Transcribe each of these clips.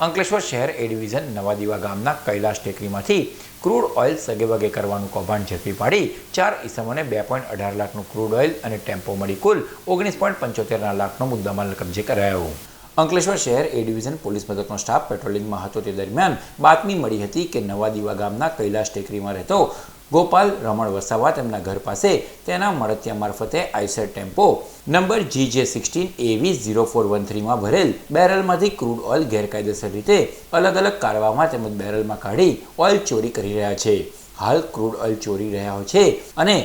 અંકલેશ્વર શહેર A division Navadiva ગામના કૈલાશ ટેકરીમાંથી ક્રૂડ ઓઇલ સગેવગે કરવાનું કૌભાંડ ઝડપી પાડી ચાર ઇસમોને બે પોઈન્ટ અઢાર લાખનું ક્રૂડ ઓઇલ અને ટેમ્પો મળી કુલ ઓગણીસ પોઈન્ટ પંચોતેરના લાખનો મુદ્દામાલ કબજે કરાયો. અંકલેશ્વર શહેર એ ડિવિઝન પોલીસ મથકનો સ્ટાફ પેટ્રોલિંગમાં હતો તે દરમિયાન બાતમી મળી હતી કે નવાદીવા ગામના કૈલાશ ટેકરીમાં રહેતો ગોપાલ રમણ વસાવા તેમના ઘર પાસે તેના મળતિયા મારફતે આઈસર ટેમ્પો નંબર જી જે સિક્સટીન એવી ઝીરો ફોર વન થ્રીમાં ભરેલ બેરલમાંથી ક્રૂડ ઓઇલ ગેરકાયદેસર રીતે અલગ અલગ કારવામાં તેમજ બેરલમાં કાઢી ઓઇલ ચોરી કરી રહ્યા છે. હાલ ક્રૂડ ઓઇલ ચોરી રહ્યા છે અને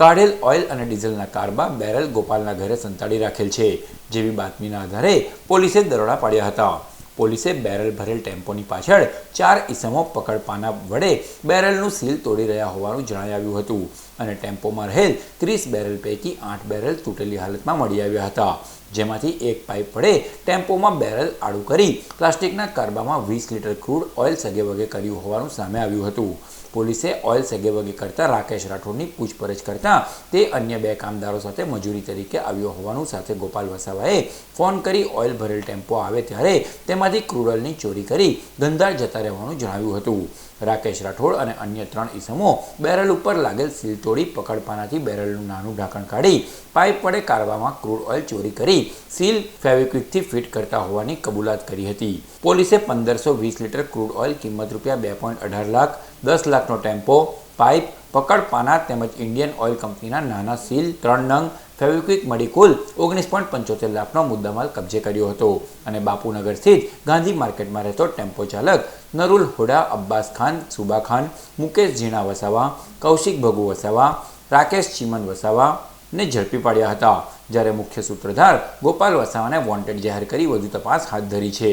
કાઢેલ ઓઇલ અને ડીઝલના કારબા બેરલ ગોપાલના ઘરે સંતાડી રાખેલ છે. જેવી બાતમીના આધારે પોલીસે દરોડા પાડ્યા હતા. પોલીસે બેરલ ભરેલ ટેમ્પોની પાછળ ચાર ઇસમો પકડપાના વડે બેરલનું સીલ તોડી રહ્યા હોવાનું જણાઈ આવ્યું હતું. અને ટેમ્પોમાં રહેલ ત્રીસ બેરલ પૈકી આઠ બેરલ તૂટેલી હાલતમાં મળી આવ્યા હતા. જેમાંથી એક પાઇપ વડે ટેમ્પોમાં બેરલ આડું કરી પ્લાસ્ટિકના કારબામાં વીસ લીટર ક્રૂડ ઓઇલ સગેવગે કર્યું હોવાનું સામે આવ્યું હતું. પોલીસે ઓઇલ સગેવગે કરતા રાકેશ રાઠોડની પૂછપરછ કરતા તે અન્ય બે કામદારો સાથે મજૂરી તરીકે આવ્યો હોવાનું સાથે ગોપાલ વસાવાએ ફોન કરી ઓઇલ ભરેલ ટેમ્પો આવે ત્યારે તેમાંથી ક્રૂડ ચોરી કરી ગંધાર જતા રહેવાનું જણાવ્યું હતું. રાકેશ રાઠોડ અને અન્ય ત્રણ ઈસમો બેરલ ઉપર લાગેલ સીલ તોડી પકડપાનાથી બેરલનું નાનું ઢાંકણ કાઢી પાઇપ વડે કારવામાં ક્રૂડ ઓઇલ ચોરી કરી સીલ ફેવિક્વિકથી ફિટ કરતા હોવાની કબૂલાત કરી હતી. પોલીસે પંદરસો વીસ લીટર ક્રૂડ ઓઇલ કિંમત રૂપિયા બે પોઈન્ટ અઢાર લાખ દસ લાખનો ટેમ્પો, પાઇપ પકડ પાના તેમજ ઇન્ડિયન ઓઇલ કંપનીના નાના સીલ, ત્રણ નંગ, ફેવિક્વિક મળી કુલ ઓગણીસ પોઈન્ટ પંચોતેર લાખનો મુદ્દામાલ કબજે કર્યો હતો. અને બાપુનગર સ્થિત ગાંધી માર્કેટમાં રહેતો ટેમ્પો ચાલક નરુલ હુડા, અબ્બાસ ખાન, સુબા ખાન, મુકેશ ઝીણા વસાવા, કૌશિક ભગુ વસાવા, રાકેશ ચીમન વસાવા ને ઝડપી પાડ્યા હતા. જ્યારે મુખ્ય સૂત્રધાર ગોપાલ વસાવાને વોન્ટેડ જાહેર કરી, વધુ તપાસ હાથ ધરી છે.